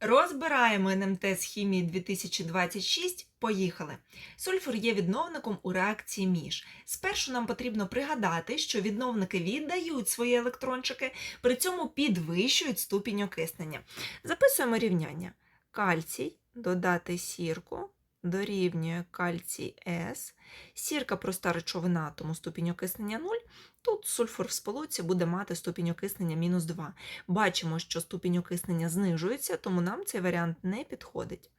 Розбираємо НМТ з хімії 2026. Поїхали. Сульфур є відновником у реакції між. Спершу нам потрібно пригадати, що відновники віддають свої електрончики, при цьому підвищують ступінь окиснення. Записуємо рівняння. Кальцій додати сірку дорівнює кальцій С. Сірка проста речовина, тому ступінь окиснення 0. Тут сульфур в сполуці буде мати ступінь окиснення мінус 2. Бачимо, що ступінь окиснення знижується, тому нам цей варіант не підходить.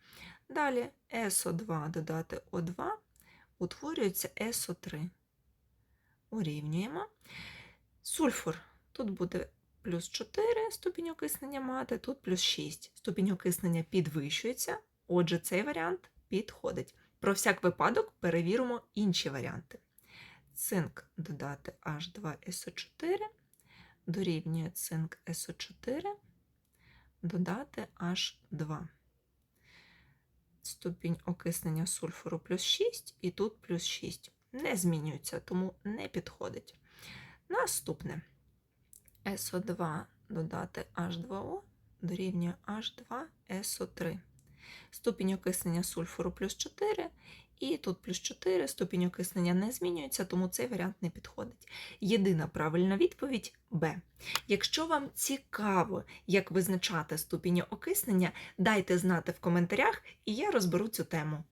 Далі СО2 додати О2, утворюється СО3. Урівнюємо. Сульфур тут буде плюс 4 ступінь окиснення мати, тут плюс 6. Ступінь окиснення підвищується, отже, цей варіант підходить. Про всяк випадок перевіримо інші варіанти. Цинк додати H2SO4 дорівнює цинк СО4 додати H2. Ступінь окиснення сульфуру плюс 6 і тут плюс 6. Не змінюється, тому не підходить. Наступне СО2 додати H2O дорівнює H2SO3. Ступінь окиснення сульфуру плюс 4, і тут плюс 4, ступінь окиснення не змінюється, тому цей варіант не підходить. Єдина правильна відповідь Б. Якщо вам цікаво, як визначати ступінь окиснення, дайте знати в коментарях, і я розберу цю тему.